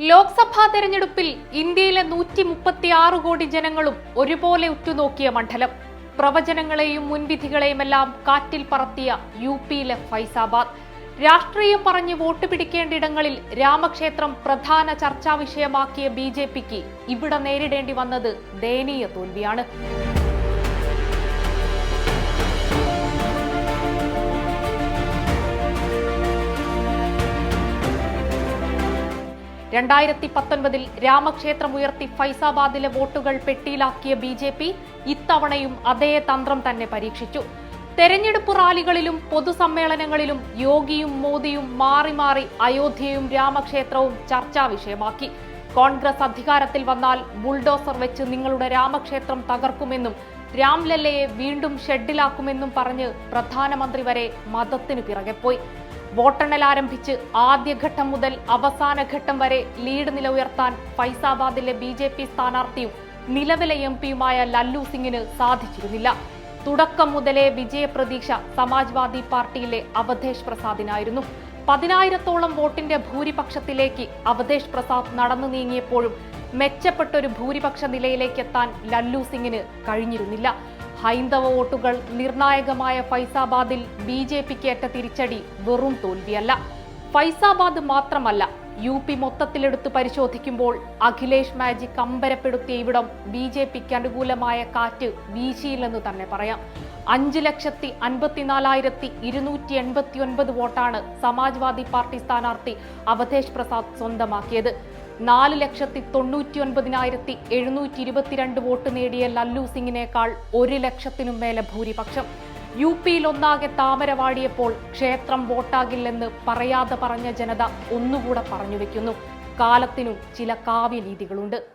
ലോക്സഭാ തെരഞ്ഞെടുപ്പിൽ ഇന്ത്യയിലെ നൂറ്റി മുപ്പത്തി ആറ് കോടി ജനങ്ങളും ഒരുപോലെ ഉറ്റുനോക്കിയ മണ്ഡലം. പ്രവചനങ്ങളെയും മുൻവിധികളെയുമെല്ലാം കാറ്റിൽ പറത്തിയ യു പിയിലെ ഫൈസാബാദ്. രാഷ്ട്രീയം പറഞ്ഞ് വോട്ട് പിടിക്കേണ്ടിടങ്ങളിൽ രാമക്ഷേത്രം പ്രധാന ചർച്ചാ വിഷയമാക്കിയ ബി ജെ പിക്ക് ഇവിടെ നേരിടേണ്ടി വന്നത് ദയനീയ തോൽവിയാണ്. രണ്ടായിരത്തി പത്തൊൻപതിൽ രാമക്ഷേത്രം ഉയർത്തി ഫൈസാബാദിലെ വോട്ടുകൾ പെട്ടിയിലാക്കിയ ബി ജെ പി ഇത്തവണയും അതേ തന്ത്രം തന്നെ പരീക്ഷിച്ചു. തെരഞ്ഞെടുപ്പ് റാലികളിലും പൊതുസമ്മേളനങ്ങളിലും യോഗിയും മോദിയും മാറി മാറി അയോധ്യയും രാമക്ഷേത്രവും ചർച്ചാ വിഷയമാക്കി. കോൺഗ്രസ് അധികാരത്തിൽ വന്നാൽ ബുൾഡോസർ വെച്ച് നിങ്ങളുടെ രാമക്ഷേത്രം തകർക്കുമെന്നും രാംലല്ലയെ വീണ്ടും ഷെഡിലാക്കുമെന്നും പറഞ്ഞ് പ്രധാനമന്ത്രി വരെ മതത്തിനു പിറകെ പോയി വോട്ടെണ്ണൽ ആരംഭിച്ച് ആദ്യഘട്ടം മുതൽ അവസാന ഘട്ടം വരെ ലീഡ് നില ഉയർത്താൻ ഫൈസാബാദിലെ ബി ജെ പി സ്ഥാനാർത്ഥിയും നിലവിലെ എം പിയുമായ ലല്ലു സിംഗിന് സാധിച്ചിരുന്നില്ല. തുടക്കം മുതലേ വിജയപ്രതീക്ഷ സമാജ്വാദി പാർട്ടിയിലെ അവധേഷ് പ്രസാദിനായിരുന്നു. പതിനായിരത്തോളം വോട്ടിന്റെ ഭൂരിപക്ഷത്തിലേക്ക് അവധേഷ് പ്രസാദ് നടന്നു നീങ്ങിയപ്പോഴും മെച്ചപ്പെട്ടൊരു ഭൂരിപക്ഷ നിലയിലേക്കെത്താൻ ലല്ലു സിംഗിന് കഴിഞ്ഞിരുന്നില്ല. ഹൈന്ദവ വോട്ടുകൾ നിർണായകമായ ഫൈസാബാദിൽ ബി ജെ പിക്ക് ഏറ്റ തിരിച്ചടി വെറും തോൽവിയല്ല. ഫൈസാബാദ് മാത്രമല്ല യു പി മൊത്തത്തിലെടുത്ത് പരിശോധിക്കുമ്പോൾ അഖിലേഷ് മാജിക് അമ്പരപ്പെടുത്തിയ ഇവിടം ബി ജെ പിക്ക് അനുകൂലമായ കാറ്റ് വീശിയില്ലെന്ന് തന്നെ പറയാം. അഞ്ച് ലക്ഷത്തി അൻപത്തിനാലായിരത്തി ഇരുന്നൂറ്റി എൺപത്തി ഒൻപത് വോട്ടാണ് സമാജ്വാദി പാർട്ടി സ്ഥാനാർത്ഥി അവധേഷ് പ്രസാദ് സ്വന്തമാക്കിയത്. നാല് ലക്ഷത്തി തൊണ്ണൂറ്റി ഒൻപതിനായിരത്തി എഴുന്നൂറ്റി ഇരുപത്തിരണ്ട് വോട്ട് നേടിയ ലല്ലു സിംഗിനേക്കാൾ ഒരു ലക്ഷത്തിനും മേലെ ഭൂരിപക്ഷം. യു പിയിൽ ഒന്നാകെ താമരവാടിയപ്പോൾ ക്ഷേത്രം വോട്ടാകില്ലെന്ന് പറയാതെ പറഞ്ഞ ജനത ഒന്നുകൂടെ പറഞ്ഞു വെക്കുന്നു. കാലത്തിനും ചില കാവ്യരീതികളുണ്ട്